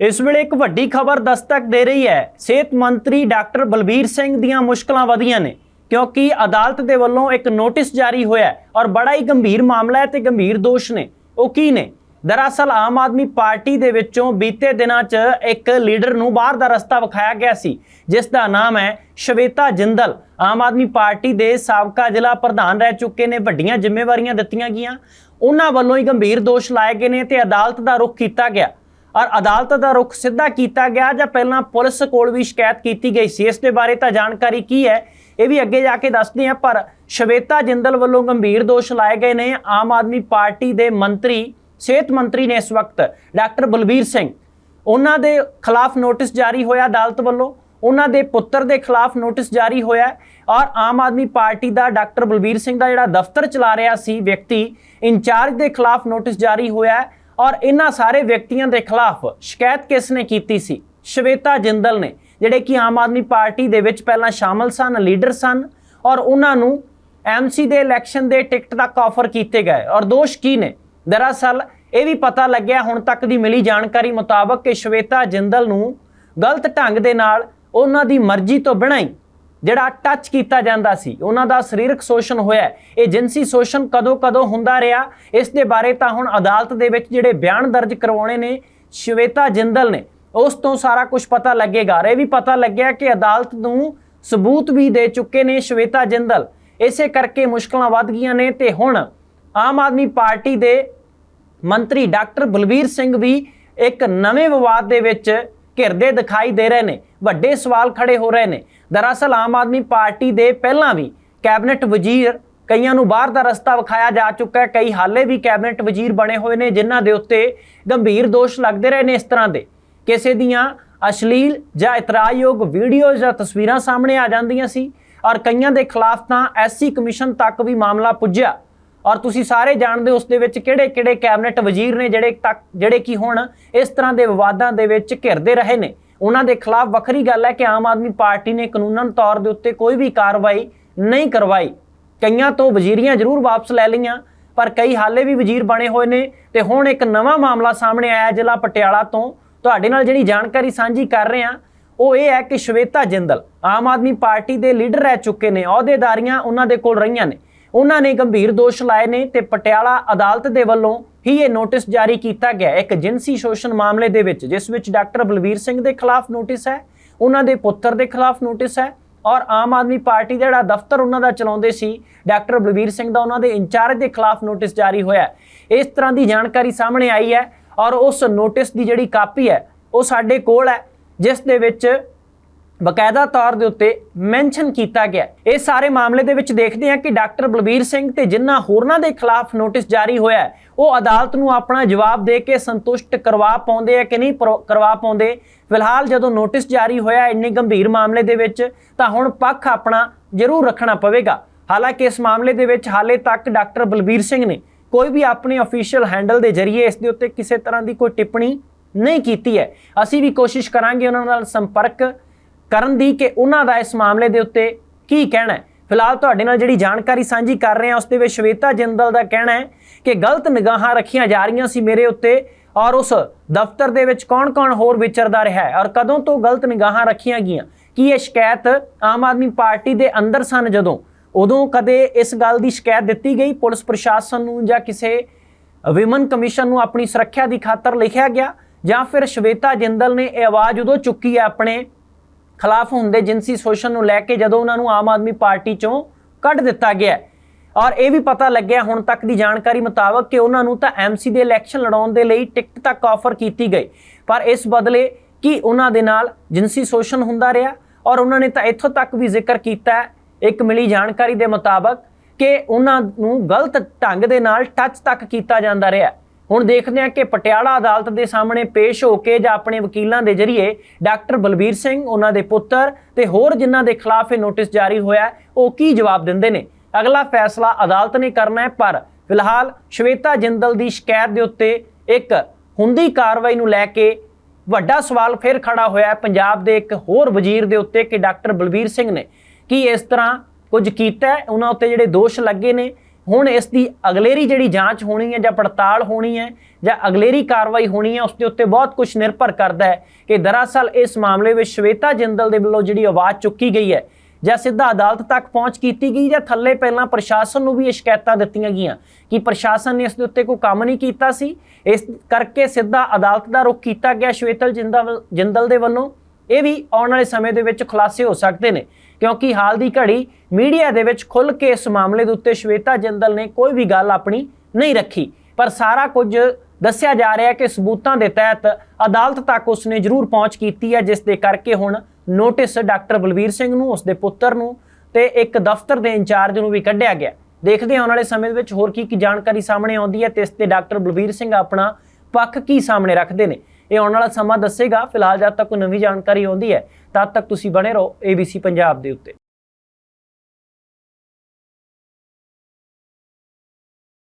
ਇਸ ਵੇਲੇ ਇੱਕ ਵੱਡੀ ਖਬਰ ਦਸਤਕ ਦੇ ਰਹੀ ਹੈ। ਸਿਹਤ ਮੰਤਰੀ ਡਾਕਟਰ ਬਲਬੀਰ ਸਿੰਘ ਦੀਆਂ ਮੁਸ਼ਕਲਾਂ ਵਧੀਆਂ ਨੇ, ਕਿਉਂਕਿ ਅਦਾਲਤ ਦੇ ਵੱਲੋਂ ਇੱਕ ਨੋਟਿਸ ਜਾਰੀ ਹੋਇਆ ਔਰ ਬੜਾ ਹੀ ਗੰਭੀਰ ਮਾਮਲਾ ਹੈ ਤੇ ਗੰਭੀਰ ਦੋਸ਼ ਨੇ। ਉਹ ਕੀ ਨੇ? ਦਰਅਸਲ ਆਮ ਆਦਮੀ ਪਾਰਟੀ ਦੇ ਵਿੱਚੋਂ ਬੀਤੇ ਦਿਨਾਂ 'ਚ ਇੱਕ ਲੀਡਰ ਨੂੰ ਬਾਹਰ ਦਾ ਰਸਤਾ ਵਿਖਾਇਆ ਗਿਆ ਸੀ, ਜਿਸ ਦਾ ਨਾਮ ਹੈ ਸ਼ਵੇਤਾ ਜਿੰਦਲ। ਆਮ ਆਦਮੀ ਪਾਰਟੀ ਦੇ ਸਾਬਕਾ ਜ਼ਿਲ੍ਹਾ ਪ੍ਰਧਾਨ ਰਹਿ ਚੁੱਕੇ ਨੇ, ਵੱਡੀਆਂ ਜ਼ਿੰਮੇਵਾਰੀਆਂ ਦਿੱਤੀਆਂ ਗਈਆਂ। ਉਹਨਾਂ ਵੱਲੋਂ ਹੀ ਗੰਭੀਰ ਦੋਸ਼ ਲਾਏ ਗਏ ਨੇ ਤੇ ਅਦਾਲਤ ਦਾ ਰੁਖ ਕੀਤਾ ਗਿਆ। ਔਰ ਅਦਾਲਤ ਦਾ ਰੁਖ ਸਿੱਧਾ ਕੀਤਾ ਗਿਆ ਜਾਂ ਪਹਿਲਾਂ ਪੁਲਿਸ ਕੋਲ ਵੀ ਸ਼ਿਕਾਇਤ ਕੀਤੀ ਗਈ ਸੀ? ਇਸ ਦੇ ਬਾਰੇ ਤਾਂ ਜਾਣਕਾਰੀ ਕੀ ਹੈ? ਇਹ ਵੀ ਅੱਗੇ ਜਾ ਕੇ ਦੱਸਦੇ ਹਾਂ, ਪਰ ਸ਼ਵੇਤਾ ਜਿੰਦਲ ਵੱਲੋਂ ਗੰਭੀਰ ਦੋਸ਼ ਲਾਏ ਗਏ ਨੇ। ਆਮ ਆਦਮੀ ਪਾਰਟੀ ਦੇ ਮੰਤਰੀ, ਸਿਹਤ ਮੰਤਰੀ ਨੇ ਇਸ ਵਕਤ ਡਾਕਟਰ ਬਲਬੀਰ ਸਿੰਘ। ਉਹਨਾਂ ਦੇ ਖਿਲਾਫ ਨੋਟਿਸ ਜਾਰੀ ਹੋਇਆ ਅਦਾਲਤ ਵੱਲੋਂ। ਉਹਨਾਂ ਦੇ ਪੁੱਤਰ ਦੇ ਖਿਲਾਫ ਨੋਟਿਸ ਜਾਰੀ ਹੋਇਆ ਔਰ ਆਮ ਆਦਮੀ ਪਾਰਟੀ ਦਾ ਡਾਕਟਰ ਬਲਬੀਰ ਸਿੰਘ ਦਾ ਜਿਹੜਾ ਦਫ਼ਤਰ ਚਲਾ ਰਿਹਾ ਸੀ ਵਿਅਕਤੀ, ਇੰਚਾਰਜ ਦੇ ਖਿਲਾਫ ਨੋਟਿਸ ਜਾਰੀ ਹੋਇਆ ਔਰ ਇਹਨਾਂ ਸਾਰੇ ਵਿਅਕਤੀਆਂ ਦੇ ਖਿਲਾਫ ਸ਼ਿਕਾਇਤ ਕਿਸ ਨੇ ਕੀਤੀ ਸੀ? ਸ਼ਵੇਤਾ ਜਿੰਦਲ ਨੇ, ਜਿਹੜੇ ਕਿ ਆਮ ਆਦਮੀ ਪਾਰਟੀ ਦੇ ਵਿੱਚ ਪਹਿਲਾਂ ਸ਼ਾਮਲ ਸਨ, ਲੀਡਰ ਸਨ, ਔਰ ਉਹਨਾਂ ਨੂੰ ਐਮਸੀ ਦੇ ਇਲੈਕਸ਼ਨ ਦੇ ਟਿਕਟ ਤੱਕ ਆਫਰ ਕੀਤੇ ਗਏ। ਔਰ ਦੋਸ਼ ਕੀ ਨੇ? ਦਰਅਸਲ ਇਹ ਵੀ ਪਤਾ ਲੱਗਿਆ, ਹੁਣ ਤੱਕ ਦੀ ਮਿਲੀ ਜਾਣਕਾਰੀ ਮੁਤਾਬਕ ਕਿ ਸ਼ਵੇਤਾ ਜਿੰਦਲ ਨੂੰ ਗਲਤ ਢੰਗ ਦੇ ਨਾਲ ਉਹਨਾਂ ਦੀ ਮਰਜ਼ੀ ਤੋਂ ਬਿਨਾਂ ਹੀ ਜਿਹੜਾ ਟੱਚ ਕੀਤਾ ਜਾਂਦਾ ਸੀ, ਉਹਨਾਂ ਦਾ ਸਰੀਰਕ ਸ਼ੋਸ਼ਣ ਹੋਇਆ ਇਹ ਜਿੰਸੀ ਸ਼ੋਸ਼ਣ ਕਦੋਂ ਕਦੋਂ ਹੁੰਦਾ ਰਿਹਾ? ਇਸ ਦੇ ਬਾਰੇ ਤਾਂ ਹੁਣ ਅਦਾਲਤ ਦੇ ਵਿੱਚ ਜਿਹੜੇ ਬਿਆਨ ਦਰਜ ਕਰਵਾਉਣੇ ਨੇ, ਸ਼ਵੇਤਾ ਜਿੰਦਲ ਨੇ, ਉਸ ਤੋਂ ਸਾਰਾ ਕੁਝ ਪਤਾ ਲੱਗੇਗਾ। ਔਰ ਇਹ ਵੀ ਪਤਾ ਲੱਗਿਆ ਕਿ ਅਦਾਲਤ ਨੂੰ ਸਬੂਤ ਵੀ ਦੇ ਚੁੱਕੇ ਨੇ ਸ਼ਵੇਤਾ ਜਿੰਦਲ। ਇਸੇ ਕਰਕੇ ਮੁਸ਼ਕਲਾਂ ਵੱਧ ਗਈਆਂ ਨੇ ਤੇ ਹੁਣ ਆਮ ਆਦਮੀ ਪਾਰਟੀ ਦੇ ਮੰਤਰੀ ਡਾਕਟਰ ਬਲਬੀਰ ਸਿੰਘ ਵੀ ਇੱਕ ਨਵੇਂ ਵਿਵਾਦ ਦੇ ਵਿੱਚ ਘਿਰਦੇ ਦਿਖਾਈ ਦੇ ਰਹੇ ਨੇ, ਵੱਡੇ ਸਵਾਲ ਖੜੇ ਹੋ ਰਹੇ ਨੇ। ਦਰਅਸਲ ਆਮ ਆਦਮੀ ਪਾਰਟੀ ਦੇ ਪਹਿਲਾਂ ਵੀ ਕੈਬਨਿਟ ਵਜ਼ੀਰ ਕਈਆਂ ਨੂੰ ਬਾਹਰ ਦਾ ਰਸਤਾ ਵਿਖਾਇਆ ਜਾ ਚੁੱਕਾ ਹੈ। ਕਈ ਹਾਲੇ ਵੀ ਕੈਬਨਿਟ ਵਜ਼ੀਰ ਬਣੇ ਹੋਏ ਨੇ, ਜਿਨ੍ਹਾਂ ਦੇ ਉੱਤੇ ਗੰਭੀਰ ਦੋਸ਼ ਲੱਗਦੇ ਰਹੇ ਨੇ ਇਸ ਤਰ੍ਹਾਂ ਦੇ। ਕਿਸੇ ਦੀਆਂ ਅਸ਼ਲੀਲ ਜਾਂ ਇਤਰਾਜ਼ਯੋਗ ਵੀਡੀਓਜ਼ ਜਾਂ ਤਸਵੀਰਾਂ ਸਾਹਮਣੇ ਆ ਜਾਂਦੀਆਂ ਸੀ, ਔਰ ਕਈਆਂ ਦੇ ਖਿਲਾਫ ਤਾਂ ਐਸਸੀ ਕਮਿਸ਼ਨ ਤੱਕ ਵੀ ਮਾਮਲਾ ਪੁੱਜਿਆ। ਔਰ ਤੁਸੀਂ ਸਾਰੇ ਜਾਣਦੇ ਹੋ ਉਸ ਦੇ ਵਿੱਚ ਕਿਹੜੇ-ਕਿਹੜੇ ਕੈਬਨਿਟ ਵਜ਼ੀਰ ਨੇ ਜਿਹੜੇ ਤੱਕ, ਜਿਹੜੇ ਕੀ ਹੁਣ ਇਸ ਤਰ੍ਹਾਂ ਦੇ ਵਿਵਾਦਾਂ ਦੇ ਵਿੱਚ ਘਿਰਦੇ ਰਹੇ ਨੇ। ਉਹਨਾਂ ਦੇ ਖਿਲਾਫ ਵੱਖਰੀ ਗੱਲ ਹੈ ਕਿ ਆਮ ਆਦਮੀ ਪਾਰਟੀ ਨੇ ਕਾਨੂੰਨਨ ਤੌਰ ਦੇ ਉੱਤੇ ਕੋਈ ਵੀ ਕਾਰਵਾਈ ਨਹੀਂ ਕਰਵਾਈ। ਕਈਆਂ ਤੋਂ ਵਜ਼ੀਰੀਆਂ ਜ਼ਰੂਰ ਵਾਪਸ ਲੈ ਲਈਆਂ, ਪਰ ਕਈ ਹਾਲੇ ਵੀ ਵਜ਼ੀਰ ਬਣੇ ਹੋਏ ਨੇ ਤੇ ਹੁਣ ਇੱਕ ਨਵਾਂ ਮਾਮਲਾ ਸਾਹਮਣੇ ਆਇਆ ਜ਼ਿਲ੍ਹਾ ਪਟਿਆਲਾ ਤੋਂ। ਤੁਹਾਡੇ ਨਾਲ ਜਿਹੜੀ ਜਾਣਕਾਰੀ ਸਾਂਝੀ ਕਰ ਰਹੇ ਹਾਂ, ਉਹ ਇਹ ਹੈ ਕਿ ਸ਼ਵੇਤਾ ਜਿੰਦਲ ਆਮ ਆਦਮੀ ਪਾਰਟੀ ਦੇ ਲੀਡਰ ਰਹਿ ਚੁੱਕੇ ਨੇ, ਅਹੁਦੇਦਾਰੀਆਂ ਉਹਨਾਂ ਦੇ ਕੋਲ ਰਹੀਆਂ ਨੇ। ਉਹਨਾਂ ਨੇ ਗੰਭੀਰ ਦੋਸ਼ ਲਾਏ ਨੇ ਤੇ ਪਟਿਆਲਾ ਅਦਾਲਤ ਦੇ ਵੱਲੋਂ ਹੀ ਇਹ ਨੋਟਿਸ ਜਾਰੀ ਕੀਤਾ ਗਿਆ। ਇੱਕ ਜਿੰਸੀ ਸ਼ੋਸ਼ਣ ਮਾਮਲੇ ਦੇ ਵਿੱਚ, ਜਿਸ ਵਿੱਚ ਡਾਕਟਰ ਬਲਵੀਰ ਸਿੰਘ ਦੇ ਖਿਲਾਫ ਨੋਟਿਸ ਹੈ, ਉਹਨਾਂ ਦੇ ਪੁੱਤਰ ਦੇ ਖਿਲਾਫ ਨੋਟਿਸ ਹੈ ਔਰ ਆਮ ਆਦਮੀ ਪਾਰਟੀ ਦਾ ਜਿਹੜਾ ਦਫ਼ਤਰ ਉਹਨਾਂ ਦਾ ਚਲਾਉਂਦੇ ਸੀ, ਡਾਕਟਰ ਬਲਵੀਰ ਸਿੰਘ ਦਾ ਉਹਨਾਂ ਦੇ ਇੰਚਾਰਜ ਦੇ ਖਿਲਾਫ ਨੋਟਿਸ ਜਾਰੀ ਹੋਇਆ ਇਸ ਤਰ੍ਹਾਂ ਦੀ ਜਾਣਕਾਰੀ ਸਾਹਮਣੇ ਆਈ ਹੈ ਔਰ ਉਸ ਨੋਟਿਸ ਦੀ ਜਿਹੜੀ ਕਾਪੀ ਹੈ, ਉਹ ਸਾਡੇ ਕੋਲ ਹੈ, ਜਿਸ ਦੇ ਵਿੱਚ ਬਕਾਇਦਾ ਤੌਰ ਦੇ ਉੱਤੇ ਮੈਂਸ਼ਨ ਕੀਤਾ ਗਿਆ। ਇਹ ਸਾਰੇ ਮਾਮਲੇ ਦੇ ਵਿੱਚ ਦੇਖਦੇ ਹਾਂ ਕਿ ਡਾਕਟਰ ਬਲਬੀਰ ਸਿੰਘ ਤੇ ਜਿਨ੍ਹਾਂ ਹੋਰਨਾਂ ਦੇ ਖਿਲਾਫ ਨੋਟਿਸ ਜਾਰੀ ਹੋਇਆ ਉਹ ਅਦਾਲਤ ਨੂੰ ਆਪਣਾ ਜਵਾਬ ਦੇ ਕੇ ਸੰਤੁਸ਼ਟ ਕਰਵਾ ਪਾਉਂਦੇ ਆ ਕਿ ਨਹੀਂ ਪਰ- ਕਰਵਾ ਪਾਉਂਦੇ। ਫਿਲਹਾਲ ਜਦੋਂ ਨੋਟਿਸ ਜਾਰੀ ਹੋਇਆ ਇੰਨੇ ਗੰਭੀਰ ਮਾਮਲੇ ਦੇ ਵਿੱਚ, ਤਾਂ ਹੁਣ ਪੱਖ ਆਪਣਾ ਜ਼ਰੂਰ ਰੱਖਣਾ ਪਵੇਗਾ। ਹਾਲਾਂਕਿ ਇਸ ਮਾਮਲੇ ਦੇ ਵਿੱਚ ਹਾਲੇ ਤੱਕ ਡਾਕਟਰ ਬਲਬੀਰ ਸਿੰਘ ਨੇ ਕੋਈ ਵੀ ਆਪਣੇ ਅਫੀਸ਼ੀਅਲ ਹੈਂਡਲ ਦੇ ਜ਼ਰੀਏ ਇਸ ਦੇ ਉੱਤੇ ਕਿਸੇ ਤਰ੍ਹਾਂ ਦੀ ਕੋਈ ਟਿੱਪਣੀ ਨਹੀਂ ਕੀਤੀ ਹੈ। ਅਸੀਂ ਵੀ ਕੋਸ਼ਿਸ਼ ਕਰਾਂਗੇ ਉਹਨਾਂ ਨਾਲ ਸੰਪਰਕ ਕਰਨ ਦੀ ਕਿ ਉਹਨਾਂ ਦਾ ਇਸ ਮਾਮਲੇ ਦੇ ਉੱਤੇ ਕੀ ਕਹਿਣਾ ਹੈ? ਫਿਲਹਾਲ ਤੁਹਾਡੇ ਨਾਲ ਜਿਹੜੀ ਜਾਣਕਾਰੀ ਸਾਂਝੀ ਕਰ ਰਹੇ ਹਾਂ, ਉਸ ਦੇ ਵਿੱਚ ਸ਼ਵੇਤਾ ਜਿੰਦਲ ਦਾ ਕਹਿਣਾ ਹੈ ਕਿ ਗਲਤ ਨਿਗਾਹਾਂ ਰੱਖੀਆਂ ਜਾ ਰਹੀਆਂ ਸੀ ਮੇਰੇ ਉੱਤੇ ਔਰ ਉਸ ਦਫ਼ਤਰ ਦੇ ਵਿੱਚ ਕੌਣ-ਕੌਣ ਹੋਰ ਵਿਚਰਦਾ ਰਿਹਾ ਹੈ ਔਰ ਕਦੋਂ ਤੋਂ ਗਲਤ ਨਿਗਾਹਾਂ ਰੱਖੀਆਂ ਗਈਆਂ? ਕੀ ਇਹ ਸ਼ਿਕਾਇਤ ਆਮ ਆਦਮੀ ਪਾਰਟੀ ਦੇ ਅੰਦਰ ਸਨ ਜਦੋਂ? ਉਦੋਂ ਕਦੇ ਇਸ ਗੱਲ ਦੀ ਸ਼ਿਕਾਇਤ ਦਿੱਤੀ ਗਈ? ਪੁਲਿਸ ਪ੍ਰਸ਼ਾਸਨ ਨੂੰ ਜਾਂ ਕਿਸੇ ਵਿਮਨ ਕਮਿਸ਼ਨ ਨੂੰ ਆਪਣੀ ਸੁਰੱਖਿਆ ਦੀ ਖਾਤਰ ਲਿਖਿਆ ਗਿਆ ਜਾਂ ਫਿਰ ਸ਼ਵੇਤਾ ਜਿੰਦਲ ਨੇ ਇਹ ਆਵਾਜ਼ ਉਦੋਂ ਚੁੱਕੀ ਹੈ ਆਪਣੇ ਖਿਲਾਫ ਹੁੰਦੇ ਜਿੰਸੀ ਸ਼ੋਸ਼ਣ ਨੂੰ ਲੈ ਕੇ ਜਦੋਂ ਉਹਨਾਂ ਨੂੰ ਆਮ ਆਦਮੀ ਪਾਰਟੀ ਚੋਂ ਕੱਢ ਦਿੱਤਾ ਗਿਆ ਔਰ ਇਹ ਵੀ ਪਤਾ ਲੱਗਿਆ ਹੁਣ ਤੱਕ ਦੀ ਜਾਣਕਾਰੀ ਮੁਤਾਬਕ ਕਿ ਉਹਨਾਂ ਨੂੰ ਤਾਂ ਐਮਸੀ ਦੇ ਇਲੈਕਸ਼ਨ ਲੜਾਉਣ ਦੇ ਲਈ ਟਿਕਟ ਤੱਕ ਆਫਰ ਕੀਤੀ ਗਈ। ਪਰ ਇਸ ਬਦਲੇ ਕਿ ਉਹਨਾਂ ਦੇ ਨਾਲ ਜਿੰਸੀ ਸ਼ੋਸ਼ਣ ਹੁੰਦਾ ਰਿਹਾ? ਔਰ ਉਹਨਾਂ ਨੇ ਤਾਂ ਇੱਥੋਂ ਤੱਕ ਵੀ ਜ਼ਿਕਰ ਕੀਤਾ ਇੱਕ ਮਿਲੀ ਜਾਣਕਾਰੀ ਦੇ ਮੁਤਾਬਕ ਕਿ ਉਹਨਾਂ ਨੂੰ ਗਲਤ ਢੰਗ ਦੇ ਨਾਲ ਟੱਚ ਤੱਕ ਕੀਤਾ ਜਾਂਦਾ ਰਿਹਾ ਹੁਣ ਦੇਖਦੇ ਹਾਂ ਕਿ ਪਟਿਆਲਾ ਅਦਾਲਤ ਦੇ ਸਾਹਮਣੇ ਪੇਸ਼ ਹੋ ਕੇ ਜਾਂ ਆਪਣੇ ਵਕੀਲਾਂ ਦੇ ਜ਼ਰੀਏ ਡਾਕਟਰ ਬਲਬੀਰ ਸਿੰਘ, ਉਹਨਾਂ ਦੇ ਪੁੱਤਰ ਤੇ ਹੋਰ ਜਿਨ੍ਹਾਂ ਦੇ ਖਿਲਾਫ ਇਹ ਨੋਟਿਸ ਜਾਰੀ ਹੋਇਆ ਉਹ ਕੀ ਜਵਾਬ ਦਿੰਦੇ ਨੇ? ਅਗਲਾ ਫੈਸਲਾ ਅਦਾਲਤ ਨੇ ਕਰਨਾ ਹੈ, ਪਰ ਫਿਲਹਾਲ ਸ਼ਵੇਤਾ ਜਿੰਦਲ ਦੀ ਸ਼ਿਕਾਇਤ ਦੇ ਉੱਤੇ ਇੱਕ ਹੁੰਦੀ ਕਾਰਵਾਈ ਨੂੰ ਲੈ ਕੇ ਵੱਡਾ ਸਵਾਲ ਫਿਰ ਖੜਾ ਹੋਇਆ ਪੰਜਾਬ ਦੇ ਇੱਕ ਹੋਰ ਵਜ਼ੀਰ ਦੇ ਉੱਤੇ ਕਿ ਡਾਕਟਰ ਬਲਬੀਰ ਸਿੰਘ ਨੇ ਕੀ ਇਸ ਤਰ੍ਹਾਂ ਕੁਝ ਕੀਤਾ ਉਹਨਾਂ ਉੱਤੇ ਜਿਹੜੇ ਦੋਸ਼ ਲੱਗੇ ਨੇ ਹੁਣ ਇਸ ਦੀ ਅਗਲੇਰੀ ਜਿਹੜੀ ਜਾਂਚ ਹੋਣੀ ਹੈ ਜਾਂ ਪੜਤਾਲ ਹੋਣੀ ਹੈ ਜਾਂ ਅਗਲੇਰੀ ਕਾਰਵਾਈ ਹੋਣੀ ਹੈ, ਉਸ ਦੇ ਉੱਤੇ ਬਹੁਤ ਕੁਝ ਨਿਰਭਰ ਕਰਦਾ ਹੈ ਕਿ ਦਰਅਸਲ ਇਸ ਮਾਮਲੇ ਵਿੱਚ ਸ਼ਵੇਤਾ ਜਿੰਦਲ ਦੇ ਵੱਲੋਂ ਜਿਹੜੀ ਆਵਾਜ਼ ਚੁੱਕੀ ਗਈ ਹੈ ਜਾਂ ਸਿੱਧਾ ਅਦਾਲਤ ਤੱਕ ਪਹੁੰਚ ਕੀਤੀ ਗਈ ਜਾਂ ਥੱਲੇ ਪਹਿਲਾਂ ਪ੍ਰਸ਼ਾਸਨ ਨੂੰ ਵੀ ਇਹ ਸ਼ਿਕਾਇਤਾਂ ਦਿੱਤੀਆਂ ਗਈਆਂ? ਕਿ ਪ੍ਰਸ਼ਾਸਨ ਨੇ ਇਸ ਦੇ ਉੱਤੇ ਕੋਈ ਕੰਮ ਨਹੀਂ ਕੀਤਾ ਸੀ? ਇਸ ਕਰਕੇ ਸਿੱਧਾ ਅਦਾਲਤ ਦਾ ਰੁਖ ਕੀਤਾ ਗਿਆ ਸ਼ਵੇਤਲ ਜਿੰਦਲ ਜਿੰਦਲ ਦੇ ਵੱਲੋਂ? ਇਹ ਵੀ ਆਉਣ ਵਾਲੇ ਸਮੇਂ ਦੇ ਵਿੱਚ ਖੁਲਾਸੇ ਹੋ ਸਕਦੇ ਨੇ, ਕਿਉਂਕਿ ਹਾਲ ਦੀ ਘੜੀ ਮੀਡੀਆ ਦੇ ਵਿੱਚ ਖੁੱਲ ਕੇ ਇਸ ਮਾਮਲੇ ਦੇ ਉੱਤੇ ਸ਼ਵੇਤਾ ਜਿੰਦਲ ਨੇ ਕੋਈ ਵੀ ਗੱਲ ਆਪਣੀ ਨਹੀਂ ਰੱਖੀ। ਪਰ ਸਾਰਾ ਕੁਝ ਦੱਸਿਆ ਜਾ ਰਿਹਾ ਹੈ ਕਿ ਸਬੂਤਾਂ ਦੇ ਤਹਿਤ ਅਦਾਲਤ ਤੱਕ ਉਸਨੇ ਜ਼ਰੂਰ ਪਹੁੰਚ ਕੀਤੀ ਹੈ, ਜਿਸ ਦੇ ਕਰਕੇ ਹੁਣ ਨੋਟਿਸ ਡਾਕਟਰ ਬਲਵੀਰ ਸਿੰਘ ਨੂੰ, ਉਸਦੇ ਪੁੱਤਰ ਨੂੰ ਤੇ ਇੱਕ ਦਫ਼ਤਰ ਦੇ ਇੰਚਾਰਜ ਨੂੰ ਵੀ ਕੱਢਿਆ ਗਿਆ। ਦੇਖਦੇ ਹਾਂ ਆਉਣ ਵਾਲੇ ਸਮੇਂ ਦੇ ਵਿੱਚ ਹੋਰ ਕੀ ਕੀ ਜਾਣਕਾਰੀ ਸਾਹਮਣੇ ਆਉਂਦੀ ਹੈ ਤੇ ਇਸ ਤੇ ਡਾਕਟਰ ਬਲਵੀਰ ਸਿੰਘ ਆਪਣਾ ਪੱਖ ਕੀ ਸਾਹਮਣੇ ਰੱਖਦੇ ਨੇ। ਇਹ ਆਉਣ ਵਾਲਾ ਸਮਾਂ ਦੱਸੇਗਾ। ਫਿਲਹਾਲ ਜਦ ਤੱਕ ਕੋਈ ਨਵੀਂ ਜਾਣਕਾਰੀ ਆਉਂਦੀ ਹੈ, ਤਦ ਤੱਕ ਤੁਸੀਂ ਬਣੇ ਰਹੋ ABC ਪੰਜਾਬ ਦੇ ਉੱਤੇ।